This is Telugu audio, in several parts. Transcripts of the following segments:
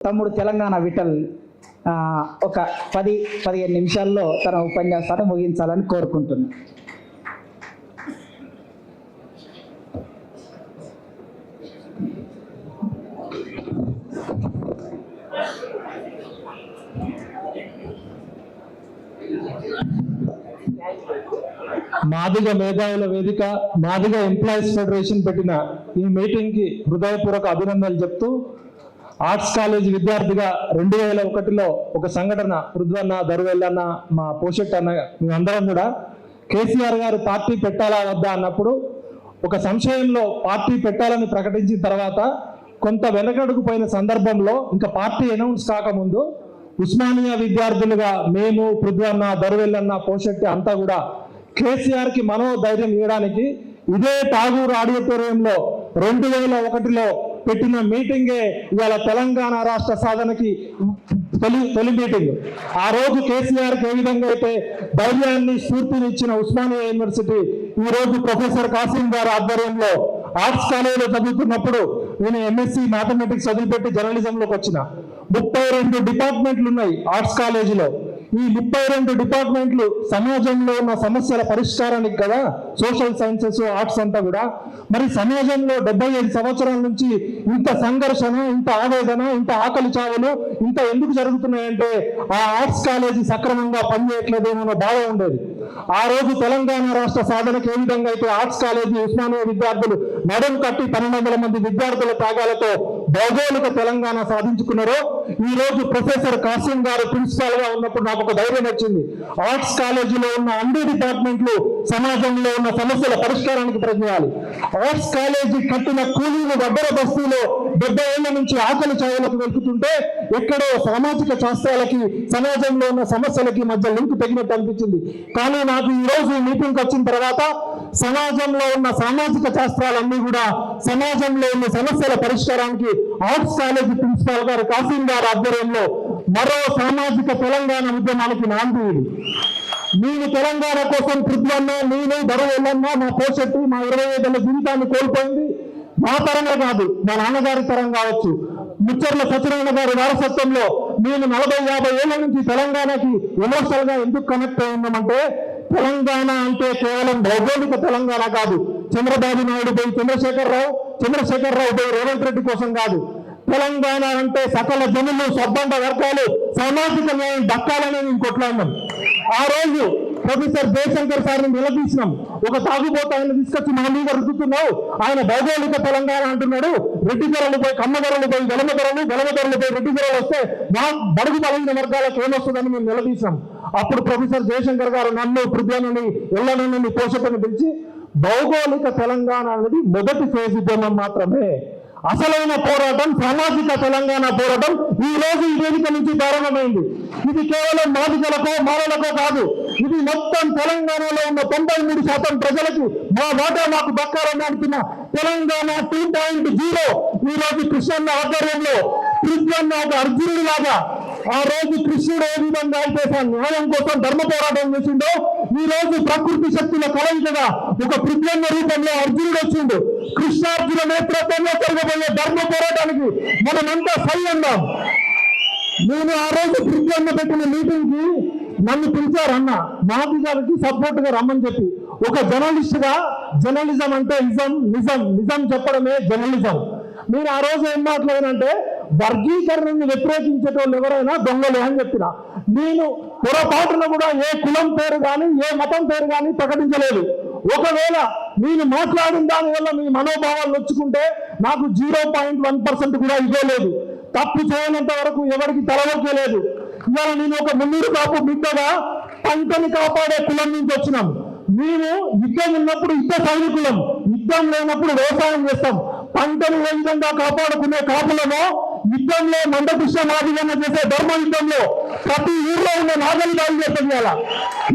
తమ్ముడు తెలంగాణ విఠల్ ఒక పది పదిహేను నిమిషాల్లో తన ఉపన్యాసాన్ని ముగించాలని కోరుకుంటున్నాను మాదిగ మేధావుల వేదిక మాదిగ ఎంప్లాయీస్ ఫెడరేషన్ పెట్టిన ఈ మీటింగ్కి హృదయపూర్వక అభినందనలు చెప్తూ ఆర్ట్స్ కాలేజ్ విద్యార్థిగా రెండు వేల ఒకటిలో ఒక సంఘటన పృథ్వన్న దరువెల్లన్న మా పోషెట్ అన్న మేమందరం కూడా కేసీఆర్ గారు పార్టీ పెట్టాలా వద్దా అన్నప్పుడు ఒక సంశయంలో పార్టీ పెట్టాలని ప్రకటించిన తర్వాత కొంత వెనకడుగు పోయిన సందర్భంలో ఇంకా పార్టీ అనౌన్స్ కాకముందు ఉస్మానియా విద్యార్థులుగా మేము పృథ్వన్న దరువెల్లన్న పోషెట్టి అంతా కూడా కేసీఆర్కి మనోధైర్యం ఇవ్వడానికి ఇదే టాగూర్ ఆడిటోరియంలో రెండు వేల ఒకటిలో పెట్టిన మీటింగే ఇవాళ తెలంగాణ రాష్ట్ర సాధనకి తొలి తొలి మీటింగ్. ఆ రోజు కేసీఆర్కి ఏ విధంగా అయితే ధైర్యాన్ని స్ఫూర్తిని ఇచ్చిన ఉస్మానియా యూనివర్సిటీ ఈ రోజు ప్రొఫెసర్ కాసిం గారి ఆధ్వర్యంలో ఆర్ట్స్ కాలేజీలో చదువుతున్నప్పుడు నేను ఎంఎస్సి మ్యాథమెటిక్స్ చదివిపెట్టి జర్నలిజంలోకి వచ్చిన. ముప్పై రెండు డిపార్ట్మెంట్లు ఉన్నాయి ఆర్ట్స్ కాలేజీలో. ఈ ముప్పై రెండు డిపార్ట్మెంట్లు సమాజంలో ఉన్న సమస్యల పరిష్కారానికి కదా? సోషల్ సైన్సెస్ ఆర్ట్స్ అంతా కూడా. మరి సమాజంలో డెబ్బై ఐదు సంవత్సరాల నుంచి ఇంత సంఘర్షణ ఇంత ఆవేదన ఇంత ఆకలి చావులు ఇంత ఎందుకు జరుగుతున్నాయంటే ఆ ఆర్ట్స్ కాలేజీ సక్రమంగా పనిచేయట్లేదేమో బాధ ఉండేది. ఆ రోజు తెలంగాణ రాష్ట్ర సాధనకు ఏ విధంగా అయితే ఆర్ట్స్ కాలేజీ ఉస్మానియా విద్యార్థులు నడుం కట్టి పన్నెండు వందల మంది విద్యార్థుల త్యాగాలతో భౌగోళిక తెలంగాణ సాధించుకున్నారో ఈ రోజు ప్రొఫెసర్ కాసిం గారు ప్రిన్సిపాల్గా ఉన్నప్పుడు నాకు ఒక ధైర్యం వచ్చింది. ఆర్ట్స్ కాలేజీలో ఉన్న అన్ని డిపార్ట్మెంట్లు సమాజంలో ఉన్న సమస్యల పరిష్కారానికి ప్రయత్నించాలి. ఆర్ట్స్ కాలేజీ కట్టిన కూలీలు దగ్గర బస్తీలో డెబ్బై ఏళ్ళ నుంచి ఆకలి చావులకు వెళ్తుంటే ఎక్కడో సామాజిక శాస్త్రాలకి సమాజంలో ఉన్న సమస్యలకి మధ్య లింక్ తగినట్టు అనిపించింది. కానీ నాకు ఈ రోజు వచ్చిన తర్వాత సమాజంలో ఉన్న సామాజిక శాస్త్రాలన్నీ కూడా సమాజంలో ఉన్న సమస్యల పరిష్కారానికి ఆర్ట్స్ కాలేజీ ప్రిన్సిపాల్ గారు కాసిం గారి ఆధ్వర్యంలో మరో సామాజిక తెలంగాణ ఉద్యమానికి నాంది నేను తెలంగాణ కోసం పృథ్వన్న నేను బరువెల్లన్న మా పోషట్టు మా ఇరవై ఐదేళ్ళ జీవితాన్ని కోల్పోయింది మా తరంగా కాదు మా నాన్నగారి తరం కావచ్చు. ముచ్చర్ల సత్యనారాయణ గారి వారసత్వంలో నేను నలభై యాభై ఏళ్ళ నుంచి తెలంగాణకి ఎమోషనల్గా ఎందుకు కనెక్ట్ అయి ఉన్నామంటే తెలంగాణ అంటే కేవలం భౌగోళిక తెలంగాణ కాదు. చంద్రబాబు నాయుడు పోయి చంద్రశేఖరరావు రావు రావు పోయి రేవంత్ రెడ్డి కోసం కాదు. తెలంగాణ అంటే సకల జనులు సబ్బండ వర్గాలు సామాజిక న్యాయం దక్కాలని మేము కొట్లాడినాం. ఆ రోజు ప్రొఫెసర్ జయశంకర్ సార్ని నిలదీసినాం. ఒక తాగుబోత ఆయన తీసుకొచ్చి మా మీద రుద్దుతున్నావు. ఆయన భౌగోళిక తెలంగాణ అంటున్నాడు. రెడ్డి ధరలు పోయి కమ్మ ధరలు పోయి గెలమ ధరలు ధరలు పోయి రెడ్డి ధరలు వస్తే మా బడుగు బలైన వర్గాలకు ఏమొస్తుందని మేము నిలదీసినాం. అప్పుడు ప్రొఫెసర్ జయశంకర్ గారు నన్ను పృథ్వీని ఎల్లనన్ను పోషకుని పిలిచి భౌగోళిక తెలంగాణ అనేది మొదటి ఫేజ్ ఉద్యమం మాత్రమే. అసలైన పోరాటం సామాజిక తెలంగాణ పోరాటం ఈ రోజు ఈ వేదిక నుంచి ప్రారంభమైంది. ఇది కేవలం మాదికలకో మాలలకో కాదు. ఇది మొత్తం తెలంగాణలో ఉన్న తొంభై మూడు శాతం ప్రజలకు మా వాటా మాకు దక్కాలని అంటున్న తెలంగాణ టూ పాయింట్ జీరో. ఈ రోజు కృష్ణన్న ఆధ్వర్యంలో కృష్ణన్న ఒక అర్జునుడు లాగా ఆ రోజు కృష్ణుడు ఏ విధంగా అయితే న్యాయం కోసం ధర్మ పోరాటం చేసిండో ఈ రోజు ప్రకృతి శక్తుల కలయికగా ఒక పృథ్వన్న రూపంలో అర్జునుడు వచ్చిండు. కృష్ణార్జున నేతృత్వంలో జరగబోయే ధర్మ పోరాటానికి మనమంతా సై అందాం నేను ఆ రోజు పృథ్వన్న పెట్టిన మీటింగ్కి నన్ను పిలిచారన్న మాది గారికి సపోర్ట్గా రమ్మని చెప్పి. ఒక జర్నలిస్ట్గా జర్నలిజం అంటే నిజం నిజం నిజం చెప్పడమే జర్నలిజం. నేను ఆ రోజు ఏం మాట్లాడానంటే వర్గీకరణను వ్యతిరేకించేటోళ్ళు ఎవరైనా దొంగలే అని చెప్పిన నేను పొరపాటున కూడా ఏ కులం పేరు కానీ ఏ మతం పేరు కానీ ప్రకటించలేదు. ఒకవేళ నేను మాట్లాడిన దానివల్ల మీ మనోభావాలు నొచ్చుకుంటే నాకు జీరో పాయింట్ వన్ పర్సెంట్ కూడా ఇవ్వలేదు తప్పు చేయనంత వరకు ఎవరికి లేదు. ఇవాళ నేను ఒక మున్నూరు కాపు బిడ్డగా పంటని కాపాడే కులం నుంచి వచ్చినాం. మేము యుద్ధం ఉన్నప్పుడు యుద్ధ సైనికులం. యుద్ధం లేనప్పుడు వ్యవసాయం చేస్తాం. పంటను ఏ విధంగా కాపాడుకునే కాపులను యుద్ధంలో మందకృష్ణ నాదిగన్న చేసే ధర్మ యుద్ధంలో ప్రతి ఊర్లో ఉన్న నాగలి బాగు చేస్తుంది అలా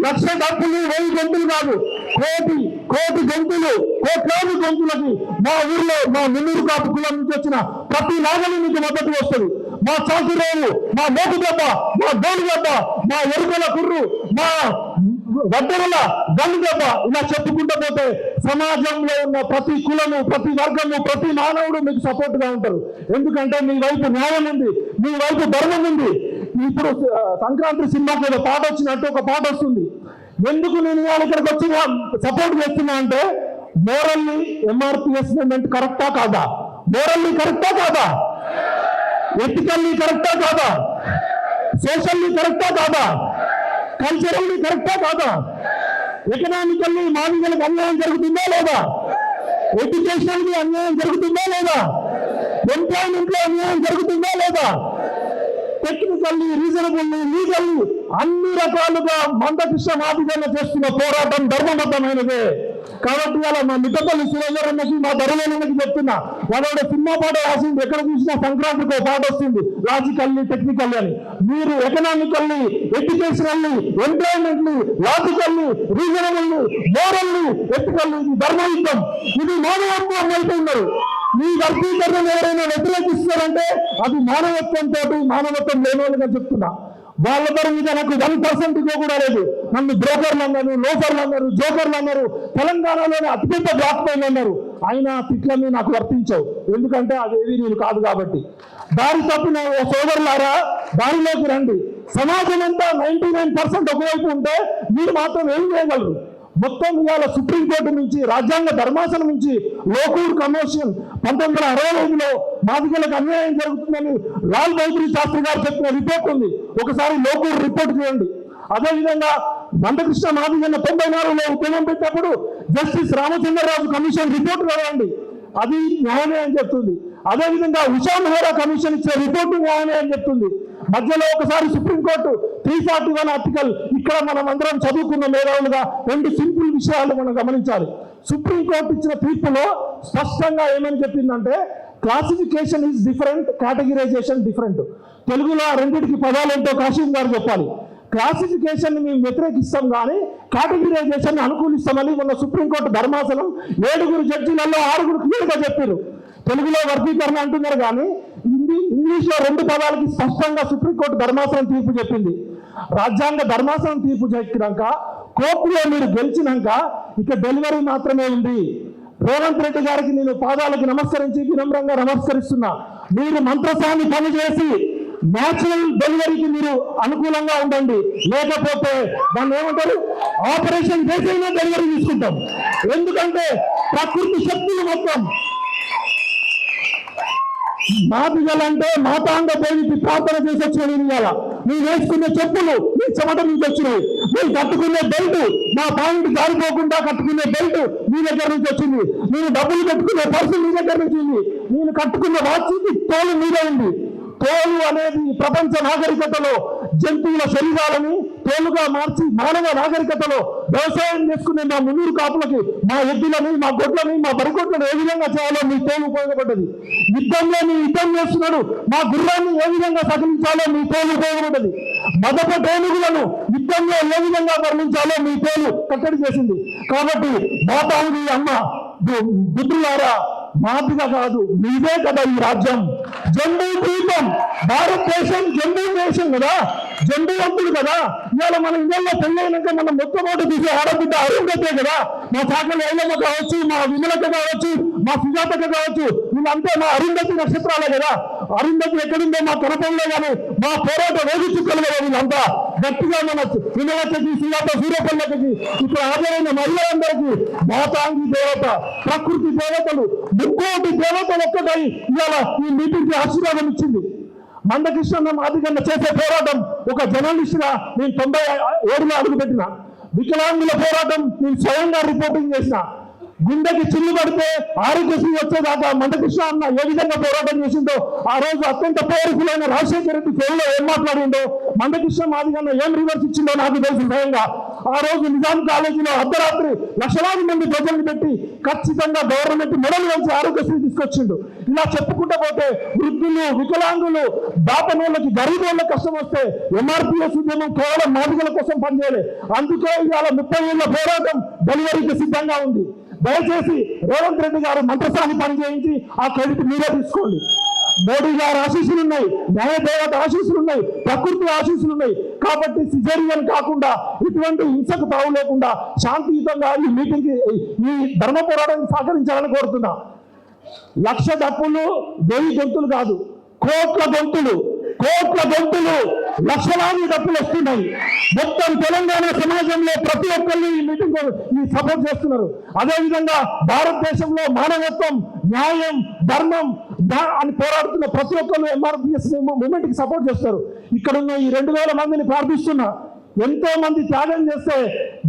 లక్ష డబ్బులు వెయ్యి గొంతులు కాదు కోటి కోటి గొంతులు కోట్లాది గొంతులకి మా ఊర్లో మా నెల్లూరు కాపు కులం నుంచి వచ్చిన ప్రతి నాగలి నుంచి మద్దతు వస్తుంది. మా చాకురేవు మా మోకు దెబ్బ మా గోలు దెబ్బ మా ఎరుకల కుర్రు మా వడ్డెరల గల్లుదెబ్బ ఇలా చెప్పుకుంటూ పోతే సమాజంలో ఉన్న ప్రతి కులము ప్రతి వర్గము ప్రతి మానవుడు మీకు సపోర్ట్గా ఉంటారు. ఎందుకంటే మీ వైపు న్యాయం ఉంది మీ వైపు ధర్మం ఉంది. ఇప్పుడు సంక్రాంతి సినిమాకి ఏదో పాట వచ్చినట్టు ఒక పాట వస్తుంది. ఎందుకు నేను ఇవాళ ఇక్కడికి వచ్చి సపోర్ట్ చేస్తున్నా అంటే మోరల్లీ ఎంఆర్పిఎస్ మూమెంట్ కరెక్టా కాదా? మోరల్లీ కరెక్టా కాదా? ఎథికల్లీ కరెక్టా కాదా? సోషల్లీ కరెక్టా కాదా? కల్చరల్లీ కరెక్టా కాదా? ఎకనామికల్లీ మానవులకు అన్యాయం జరుగుతుందా లేదా? ఎడ్యుకేషన్కి అన్యాయం జరుగుతుందా లేదా? ఎంప్లాయ్మెంట్లో అన్యాయం జరుగుతుందా లేదా? టెక్నికల్లీ రీజనబుల్లీ లీగల్లీ అన్ని రకాలుగా మందకృష్ణ మాదిగన్న చేస్తున్న పోరాటం ధర్మబద్ధమైనదే. కాబట్టి అలా మా మిట్టపల్లి సురేంద్రన్నకి మా ధరలేనకి చెప్తున్నా. వాళ్ళ సినిమా పాట రాసింది ఎక్కడ చూసినా సంక్రాంతికి ఒక పాట వస్తుంది. లాజికల్లీ టెక్నికల్లీ అని. మీరు economically educationally employmentally logically reasonably morally ethically ఇది ధర్మయుద్ధం. ఇది మానవత్వం వెళ్తున్నారు మీ వర్గీకరణను ఎవరైనా వ్యతిరేకిస్తారంటే అది మానవత్వంతో మానవత్వం లేని వాళ్ళుగా చెప్తున్నా. వాళ్ళ దగ్గర మీద నాకు వన్ పర్సెంట్ కూడా లేదు. నన్ను బ్రోకర్లు అన్నారు లోఫర్లు అన్నారు జోకర్లు అన్నారు తెలంగాణలోనే అతిపెద్ద బ్లాక్ పైన అన్నారు. అయినా తిట్లన్నీ నాకు వర్తించవు. ఎందుకంటే అదేవి నేను కాదు కాబట్టి. దారి తప్పిన ఓ సోదరులారా దారిలోకి రండి. సమాజం అంతా నైన్టీ నైన్ పర్సెంట్ ఒకవైపు ఉంటే మీరు మాత్రం ఏం చేయగలరు? మొత్తం ఇవాళ సుప్రీంకోర్టు నుంచి రాజ్యాంగ ధర్మాసనం నుంచి లోకూర్ కమిషన్ పంతొమ్మిది వందల అరవై ఐదులో మాదిగలకు అన్యాయం జరుగుతుందని లాల్ బహదూర్ శాస్త్రి గారు చెప్పిన రిపోర్ట్ ఉంది. ఒకసారి లోకూర్ రిపోర్ట్ చేయండి అదేవిధంగా మందకృష్ణ మాదిగన్న తొంభై నాలుగులో ఉద్యమం పెట్టినప్పుడు జస్టిస్ రామచంద్రరాజు కమిషన్ రిపోర్ట్ చదవండి అది న్యాయమే అని చెప్తుంది. అదేవిధంగా ఉషా మెహ్రా కమిషన్ ఇచ్చే రిపోర్టు న్యాయమే అని చెప్తుంది. మధ్యలో ఒకసారి supreme court three forty one article ఇక్కడ మనం అందరం చదువుకున్న మేధావులుగా రెండు సింపుల్ విషయాలు మనం గమనించాలి. సుప్రీంకోర్టు ఇచ్చిన తీర్పులో స్పష్టంగా ఏమని చెప్పిందంటే classification is different categorization different తెలుగులో ఆ రెండింటికి పదాలు ఏంటో కాశీం గారు చెప్పాలి. క్లాసిఫికేషన్ మేము వ్యతిరేకిస్తాం కానీ కేటగిరైజేషన్ అనుకూలిస్తామని మొన్న సుప్రీంకోర్టు ధర్మాసనం ఏడుగురు జడ్జీలలో ఆరుగురు క్లియర్గా చెప్పారు. తెలుగులో వర్గీకరణ అంటున్నారు కానీ ఇంగ్లీష్లో రెండు పదాలకి స్పష్టంగా సుప్రీంకోర్టు ధర్మాసనం తీర్పు చెప్పింది. రాజ్యాంగ ధర్మాసనం తీర్పు చెప్పినాక కోర్టులో మీరు గెలిచినాక ఇక డెలివరీ మాత్రమే ఉంది. రేవంత్ రెడ్డి గారికి నేను పాదాలకు నమస్కరించి వినమ్రంగా నమస్కరిస్తున్నా. మీరు మంత్రసాన్ని పనిచేసి న్యాచురల్ డెలివరీకి మీరు అనుకూలంగా ఉండండి. లేకపోతే దాన్ని ఏమంటారు? ఆపరేషన్ చేసైనా డెలివరీ తీసుకుంటాం. ఎందుకంటే ప్రకృతి శక్తులు మొత్తం మా పిల్లలంటే మాతాంగ దేవికి ప్రార్థన చేసి వచ్చిన నేను ఇవాళ. మీరు వేసుకునే చెప్పులు మీ చెమట నుంచి వచ్చినాయి మీరు కట్టుకునే బెల్ట్ మా పాయింట్ జారిపోకుండా కట్టుకునే బెల్ట్ మీ దగ్గర నుంచి వచ్చింది. నేను డబ్బులు కట్టుకునే పర్సు మీ దగ్గర నుంచి ఉంది. నేను కట్టుకున్న వాచ్ తోలు మీదే ఉంది. తోలు అనేది ప్రపంచ నాగరికతలో జంతువుల శరీరాలని తోలుగా మార్చి మానవ నాగరికతలో వ్యవసాయం చేసుకునే మా మున్నూరు కాపులకి మా ఎద్దులని మా గొడ్లని మా బరిగొడ్లను ఏ విధంగా చేయాలో మీ తోలు ఉపయోగపడ్డది. యుద్ధంలో మీ యుద్ధం చేస్తున్నాడు మా గుర్రాన్ని ఏ విధంగా సకలించాలో మీ తోలు ఉపయోగపడ్డది. మదప టేనుగులను యుద్ధంలో ఏ విధంగా మరణించాలో మీ తోలు కట్టడి చేసింది. కాబట్టి మాతాంగి అమ్మ బుద్ధులారా మాదిగా కాదు మీదే కదా ఈ రాజ్యం. జంబూ ద్వీపం భారతదేశం జంబూ దేశం కదా. జంబూ వంతుడు కదా? ఇవాళ మన ఇండియాలో పెళ్ళైనాక మనం మొట్టమొదటి తీసే ఆడబిడ్డ అరుంధతే కదా? మా చాకలి ఐలమ్మ కావచ్చు మా విమలత కావచ్చు మా సుజాతక కావచ్చు వీళ్ళంతా మా అరుంధతి నక్షత్రాలే కదా? అరుంధతి ఎక్కడుందో మా కనపంలో కానీ మా పోరాట రోజు చుక్కలు కదా వీళ్ళంతా? గట్టిగా మన విమలతకి సుజాత సూర్యపల్లకి ఇక్కడ హాజరైన మహిళలందరికీ మాతాంగి దేవత ప్రకృతి దేవతలు ముక్కోటి దేవతలు ఒక్కటై ఇవాళ ఈ మీటింగ్కి ఆశీర్వాదం ఇచ్చింది. మందకృష్ణ మాదిగన్న చేసే పోరాటం ఒక జర్నలిస్ట్గా నేను తొంభై ఏడులో అడుగుపెట్టిన. వికలాంగుల పోరాటం నేను స్వయంగా రిపోర్టింగ్ చేసిన. గుండెకి చిల్లు పడితే ఆరోగ్యశ్రీ వచ్చేదాకా మందకృష్ణ అన్న ఏ విధంగా పోరాటం చేసిందో ఆ రోజు అత్యంత పవర్ఫుల్ అయిన రాజశేఖర రెడ్డి ఫోన్లో ఏం మాట్లాడిందో మందకృష్ణ మాదిగన్న ఏం రివర్స్ ఇచ్చిందో నాకు తెలుసు స్వయంగా. ఆ రోజు నిజాం కాలేజీలో అర్ధరాత్రి లక్షలాది మంది ప్రజలను పెట్టి ఖచ్చితంగా గవర్నమెంట్ మెడలు వంచి ఆరోగ్యశ్రీ తీసుకొచ్చిండు. ఇలా చెప్పుకుంటూ పోతే వృద్ధులు వికలాంగులు దాపనోళ్ళకి గరీబ్ వాళ్ళకి కష్టం వస్తే ఎంఆర్పిఎస్ ఉద్యమం కేవలం మాదిగల కోసం పనిచేయలే. అందుకే ఇవాళ ముప్పై ఏళ్ళ పోరాటం డెలివరీకి సిద్ధంగా ఉంది. దయచేసి రేవంత్ రెడ్డి గారు మంత్రసాన్ని పనిచేయించి ఆ క్రెడిట్ మీరే తీసుకోండి. మోడీ గారి ఆశీస్సులు ఉన్నాయి న్యాయదేవత ఆశీస్సులు ఉన్నాయి ప్రకృతి ఆశీస్సులు ఉన్నాయి. కాబట్టి సిజేరియన్ కాకుండా ఇటువంటి హింసకు తావు లేకుండా శాంతియుతంగా ఈ మీటింగ్ ఈ ధర్మ పోరాటానికి సహకరించాలని కోరుతున్నా. లక్ష డప్పులు వెయ్యి గొంతులు కాదు కోట్ల గొంతులు కోట్ల గొంతులు లక్షలాది డప్పులు వస్తున్నాయి. మొత్తం తెలంగాణ సమాజంలో ప్రతి ఒక్కరిని ఈ మీటింగ్ ఈ సపోర్ట్ చేస్తున్నారు. అదేవిధంగా భారతదేశంలో మానవత్వం న్యాయం ధర్మం అని పోరాడుతున్న ప్రతి ఒక్కరు ఎంఆర్పిఎస్ మూమెంట్కి సపోర్ట్ చేస్తారు. ఇక్కడ ఉన్న ఈ రెండు వేల మందిని ప్రార్థిస్తున్నా ఎంతో మంది త్యాగం చేస్తే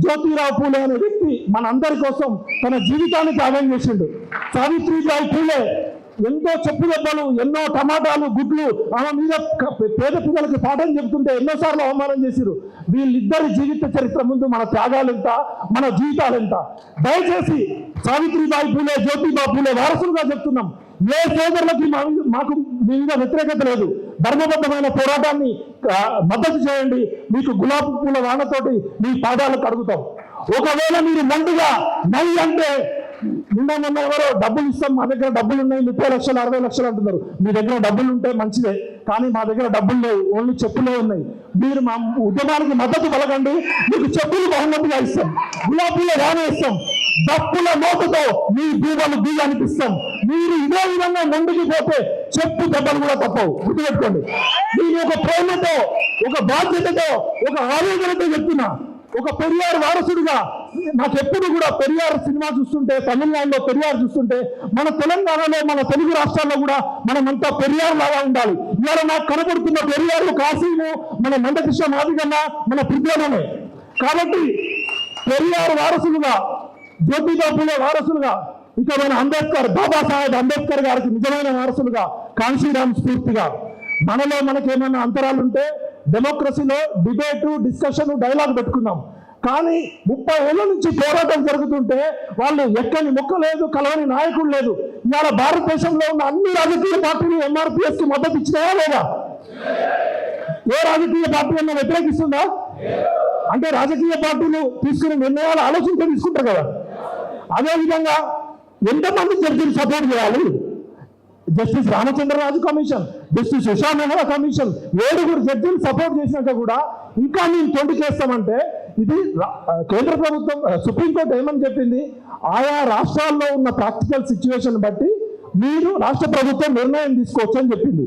జ్యోతిరావు పూలే అనే వ్యక్తి మనందరి కోసం తన జీవితాన్ని త్యాగం చేసిండు. సావిత్రిబాయి పూలే ఎంతో చెప్పు దెబ్బలు ఎన్నో టమాటాలు గుడ్లు ఆమె మీద పేద పిల్లలకి పాఠం చెబుతుంటే ఎన్నోసార్లు అవమానం చేసిరు. వీళ్ళిద్దరి జీవిత చరిత్ర ముందు మన త్యాగాలు ఎంత మన జీవితాలు ఎంత? దయచేసి సావిత్రిబాయి పూలే జ్యోతిబాయి పూలే వారసులుగా చెప్తున్నాం. ఏ సోదరులకి మా మాకు మీ మీద వ్యతిరేకత లేదు. ధర్మబద్ధమైన పోరాటాన్ని మద్దతు చేయండి. మీకు గులాబీ పూల వానతోటి మీ పాదాలు కడుగుతాం. ఒకవేళ మీరు మండుగా నై అంటే నిన్న నిన్న ఎవరో డబ్బులు ఇస్తాం మా దగ్గర డబ్బులు ఉన్నాయి ముప్పై లక్షలు అరవై లక్షలు అంటున్నారు. మీ దగ్గర డబ్బులు ఉంటే మంచిదే కానీ మా దగ్గర డబ్బులు లేవు ఓన్లీ చెప్పులే ఉన్నాయి. మీరు మా ఉద్యమానికి మద్దతు పలకండి మీకు చెప్పులు బహుమతిగా ఇస్తాం. గులాబీలో వాన ఇస్తాం డప్పుల నోటుతో మీ బీగాలు బీగానికి ఇస్తాం మీరు ఇదే విధంగా ముందుకు పోతే చెప్పు దెబ్బలు కూడా తప్పవు. గుర్తుపెట్టుకోండి. నేను ఒక ప్రేమతో ఒక బాధ్యతతో ఒక ఆవేదనతో చెప్తున్నా. ఒక పెరియార్ వారసుడిగా నాకెప్పుడు కూడా పెరియార్ సినిమా చూస్తుంటే తమిళనాడులో పెరియార్ చూస్తుంటే మన తెలంగాణలో మన తెలుగు రాష్ట్రాల్లో కూడా మనమంతా పెరియార్ లాగా ఉండాలి. ఇవాళ నాకు కనబడుతున్న పెరియారు కాశీను మన మండకృష్ణ మాదిగన్న మన పృథ్వీలోనే కాబట్టి పెరియార్ వారసులుగా జ్యోతిబా పూలే వారసులుగా ఇక మన అంబేద్కర్ బాబాసాహెబ్ అంబేద్కర్ గారికి నిజమైన వారసులుగా కాన్సీరామ్ స్ఫూర్తిగా. మనలో మనకి ఏమైనా అంతరాలు ఉంటే డెమోక్రసీలో డిబేటు డిస్కషన్ డైలాగ్ పెట్టుకుందాం. కానీ ముప్పై ఏళ్ళ నుంచి పోరాటం జరుగుతుంటే వాళ్ళు ఎక్కని మొక్క లేదు కలవని నాయకుడు లేదు. ఇవాళ భారతదేశంలో ఉన్న అన్ని రాజకీయ పార్టీలు ఎంఆర్పిఎస్కి మద్దతు ఇచ్చినాయా లేదా? ఏ రాజకీయ పార్టీ అన్న వ్యతిరేకిస్తుందా? అంటే రాజకీయ పార్టీలు తీసుకునే నిర్ణయాలు ఆలోచించే తీసుకుంటారు కదా. అదేవిధంగా ఎంతమంది జడ్జిని సపోర్ట్ చేయాలి? Justice Ramachandraraju commission justice Usha Mehra commission ఏడుగురు జడ్జిని సపోర్ట్ చేసినాక కూడా ఇంకా మేము తొండి చేస్తామంటే ఇది కేంద్ర ప్రభుత్వం సుప్రీంకోర్టు ఏమని చెప్పింది? ఆయా రాష్ట్రాల్లో ఉన్న ప్రాక్టికల్ సిచ్యువేషన్ బట్టి మీరు రాష్ట్ర ప్రభుత్వం నిర్ణయం తీసుకోవచ్చు అని చెప్పింది.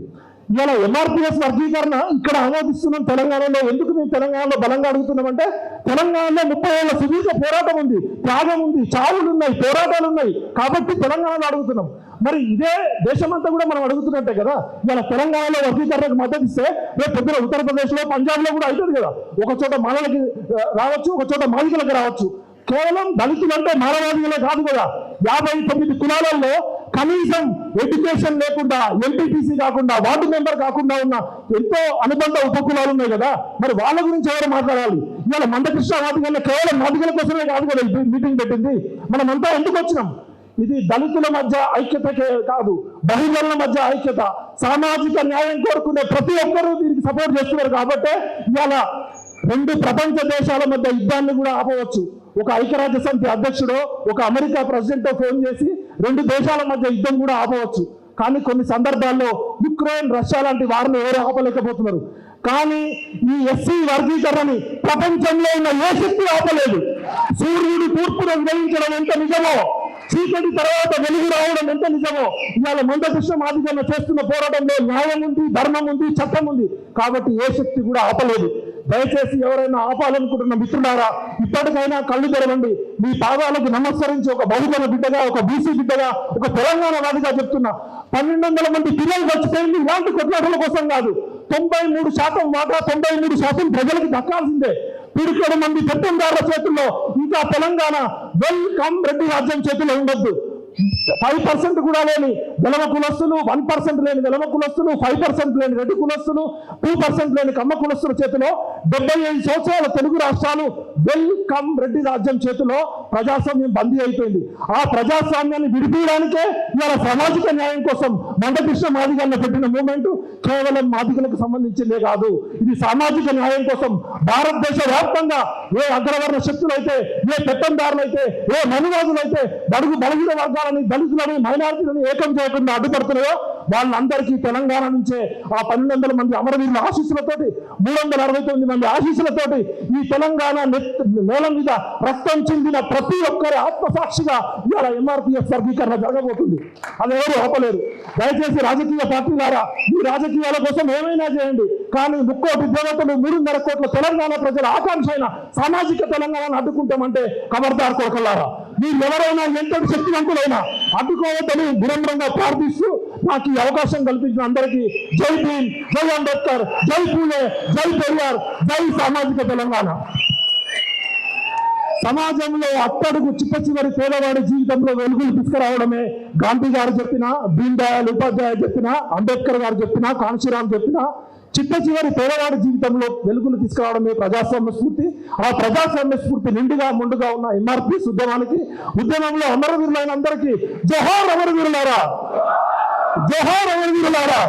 ఇవాళ ఎంఆర్పిఎస్ వర్గీకరణ ఇక్కడ ఆమోదిస్తున్నాం తెలంగాణలో. ఎందుకు మేము తెలంగాణలో బలంగా అడుగుతున్నామంటే తెలంగాణలో ముప్పై ఏళ్ళ సుదీర్ఘ పోరాటం ఉంది త్యాగం ఉంది చావులు ఉన్నాయి పోరాటాలు ఉన్నాయి. కాబట్టి తెలంగాణలో అడుగుతున్నాం. మరి ఇదే దేశమంతా కూడా మనం అడుగుతున్నట్టే కదా? ఇవాళ తెలంగాణలో వర్గీకరణకు మద్దతు ఇస్తే రేపు పొద్దున ఉత్తరప్రదేశ్లో పంజాబ్లో కూడా అవుతుంది కదా? ఒక చోట మాలలకి రావచ్చు ఒక చోట మాలికలకు రావచ్చు. కేవలం దళితులు అంటే మానవాదిகளే కాదు కదా? యాభై తొమ్మిది కులాలలో కనీసం ఎడ్యుకేషన్ లేకుండా ఎంపీటీసీ కాకుండా వార్డు మెంబర్ కాకుండా ఉన్న ఎంతో అనుబంధ ఉపకులాలు ఉన్నాయి కదా. మరి వాళ్ళ గురించి ఎవరు మాట్లాడాలి? ఇవాళ మందకృష్ణ మాదిగల కేవలం మాదిగల కోసమే కాదు కదా మీటింగ్ పెట్టింది. మనమంతా ఎందుకు వచ్చినాం? ఇది దళితుల మధ్య ఐక్యత కే- కాదు బహుజనుల మధ్య ఐక్యత. సామాజిక న్యాయం కోరుకునే ప్రతి ఒక్కరూ దీనికి సపోర్ట్ చేస్తున్నారు కాబట్టి ఇవాళ రెండు ప్రపంచ దేశాల మధ్య యుద్ధాన్ని కూడా ఆపవచ్చు. ఒక ఐక్యరాజ్య సమితి అధ్యక్షుడు ఒక అమెరికా ప్రెసిడెంట్ ఫోన్ చేసి రెండు దేశాల మధ్య యుద్ధం కూడా ఆపవచ్చు. కానీ కొన్ని సందర్భాల్లో యుక్రెయిన్ రష్యా లాంటి వారిని ఎవరు ఆపలేకపోతున్నారు. కానీ ఈ ఎస్సీ వర్గీకరణని ప్రపంచంలో ఉన్న ఏ శక్తి ఆపలేదు. సూర్యుడు తూర్పును ఉదయించడం ఎంత నిజమో చీకటి తర్వాత వెలుగు రావడం ఎంత నిజమో ఇవాళ మందకృష్ణ మాదిగన్న చేస్తున్న పోరాటంలో న్యాయం ఉంది ధర్మం ఉంది చట్టం ఉంది. కాబట్టి ఏ శక్తి కూడా ఆపలేదు. దయచేసి ఎవరైనా ఆపాలనుకుంటున్న మిత్రులారా ఇప్పటికైనా కళ్ళు తెరవండి. మీ పాదాలకు నమస్కరించి ఒక బహుజన బిడ్డగా ఒక బీసీ బిడ్డగా ఒక తెలంగాణ వాదిగా చెప్తున్నా. పన్నెండు వందల మంది పిల్లలు చచ్చిపోయింది ఇలాంటి కొట్లాటల కోసం కాదు. తొంభై మూడు శాతం వాటా తొంభై మూడు శాతం ప్రజలకు దక్కాల్సిందే. పిడికెడు మంది పెత్తందారుల చేతుల్లో ఇంకా తెలంగాణ వెల్కమ్ రెడ్డి రాజ్యం చేతిలో ఉండొద్దు. ఫైవ్ పర్సెంట్ కూడా లేని వెలమ కులస్తులు వన్ పర్సెంట్ లేని వెలమ కులస్తులు ఫైవ్ పర్సెంట్ లేని రెడ్డి కులస్తులు టూ పర్సెంట్ లేని కమ్మ కులస్తుల చేతిలో డెబ్బై ఐదు సంవత్సరాల తెలుగు రాష్ట్రాలు వెల్కమ్ రెడ్డి రాజ్యం చేతిలో ప్రజాస్వామ్యం బందీ అయిపోయింది. ఆ ప్రజాస్వామ్యాన్ని విడిపీయడానికే ఇవాళ సామాజిక న్యాయం కోసం మండకృష్ణ మాదిగల్లో పెట్టిన మూమెంట్ కేవలం మాదిగలకు సంబంధించిందే కాదు. ఇది సామాజిక న్యాయం కోసం భారతదేశ వ్యాప్తంగా ఏ అగ్రవర్ణ శక్తులైతే ఏ పెత్తందారులైతే ఏ మనువాదులైతే బడుగు బలహీన వర్గాలని దళితులని మైనారిటీలను ఏకం చేయకుండా అడ్డుపడుతున్నాయో వాళ్ళందరికీ తెలంగాణ నుంచే ఆ పన్నెండు మంది అమరవీరుల ఆశీస్సులతోటి మూడు వందల అరవై తొమ్మిది మంది ఆశీస్సులతోటి ఈ తెలంగాణ నేల మీద రక్తం చెందిన ప్రతి ఒక్కరి ఆత్మసాక్షిగా ఇవాళ ఎంఆర్పిఎస్ వర్గీకరణ జరగబోతుంది. అది ఎవరు ఆపలేరు. దయచేసి రాజకీయ పార్టీలారా ఈ రాజకీయాల కోసం ఏమైనా చేయండి. కానీ ముక్కోటి దేవతలు మూడున్నర కోట్ల తెలంగాణ ప్రజల ఆకాంక్ష అయిన సామాజిక తెలంగాణను అడ్డుకుంటామంటే ఖబర్దార్ కొరకల్లారా మీరు ఎవరైనా ఎంతటి శక్తివంతులైనా అడ్డుకోవద్దని వినమ్రంగా ప్రార్థిస్తూ నాకు ఈ అవకాశం కల్పించిన అందరికీ జై భీమ్ జై అంబేద్కర్ జై పూలే జై పెరియార్ జై సామాజిక తెలంగాణ. సమాజంలో అట్టడుగు చిట్ట చివరి పేదవాడి జీవితంలో వెలుగులు తీసుకురావడమే గాంధీ గారు చెప్పిన దీన్ దయాళ్ ఉపాధ్యాయ చెప్పిన అంబేద్కర్ గారు చెప్పిన కాంశీరామ్ చెప్పిన చిట్ట చివరి పేదవాడి జీవితంలో వెలుగులు తీసుకురావడమే ప్రజాస్వామ్య స్ఫూర్తి. ఆ ప్రజాస్వామ్య స్ఫూర్తి నిండుగా ముందుగా ఉన్న ఎంఆర్పిఎస్ ఉద్యమానికి ఉద్యమంలో అమరవీరులైన అందరికీ జోహార్ అమరవీరులారా. జోహార్ అమరవీరులారా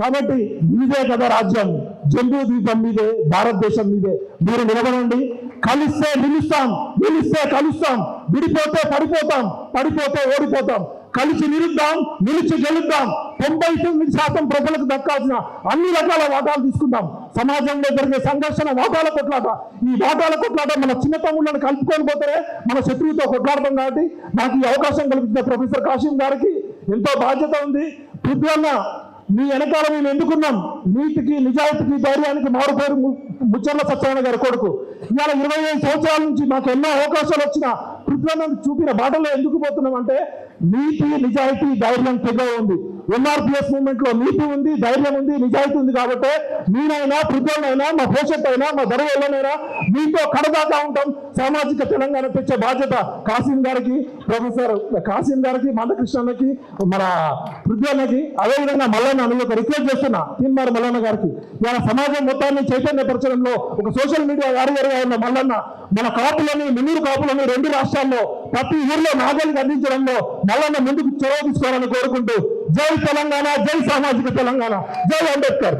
కాబట్టి మీదే కదా రాజ్యం. జంబూ ద్వీపం మీదే భారతదేశం మీదే. మీరు నిలబడండి. కలిస్తే నిలుస్తాం నిలిస్తే కలుస్తాం. విడిపోతే పడిపోతాం పడిపోతే ఓడిపోతాం. కలిసి నిలుద్దాం నిలిచి గెలుద్దాం. తొంభై తొమ్మిది శాతం ప్రజలకు దక్కాల్సిన అన్ని రకాల వాటాలు తీసుకుందాం. సమాజంలో జరిగే సంఘర్షణ వాటాల కొట్లాట. ఈ వాటాల కొట్లాట మన చిన్న తమ్ముళ్ళని కలుపుకొని పోతే మన శత్రువుతో కొట్లాడతాం కాబట్టి నాకు ఈ అవకాశం కల్పించిన ప్రొఫెసర్ కాశీం గారికి ఎంతో బాధ్యత ఉంది. పృథ్వన్న నీ వెనకాల మేము ఎందుకున్నాం? నీతికి నిజాయితీకి ధైర్యానికి మారు పేరు ముచ్చర్ల సత్యనారాయణ గారి కొడుకు. ఇవాళ ఇరవై ఐదు సంవత్సరాల నుంచి మాకు ఎన్నో అవకాశాలు వచ్చినా పృథ్వీనాథ్ చూపిన బాటలో ఎందుకు పోతున్నాం అంటే నీతి నిజాయితీ ధైర్యం తెగ ఉంది. ఎంఆర్పిఎస్ మూవ్మెంట్లో నీతి ఉంది ధైర్యం ఉంది నిజాయితీ ఉంది కాబట్టి నేనైనా పృథ్వీనైనా మా భవిష్యత్ అయినా మా దొరవల్లనైనా మీతో కడదాకా ఉంటాం. సామాజిక తెలంగాణ తెచ్చే బాధ్యత కాసిం గారికి ప్రొఫెసర్ కాసిం గారికి మందకృష్ణకి మన పృథ్వీన్నకి అదేవిధంగా మల్లన్న నేను ఒక రిక్వెస్ట్ చేస్తున్నా తీన్మార్ మల్లన్న గారికి. ఇవాళ సమాజం మొత్తాన్ని చైతన్యపరచడంలో ఒక సోషల్ మీడియా వారియర్గా ఉన్న మల్లన్న మన కాపులని మున్నూరు కాపులని రెండు రాష్ట్రాల్లో ప్రతి ఊర్లో నాగలికి అందించడంలో మల్లన్న ముందుకు చొరవ తీసుకోవాలని కోరుకుంటూ జై తెలంగాణ జై సామాజిక తెలంగాణ. జై అంబేద్కర్.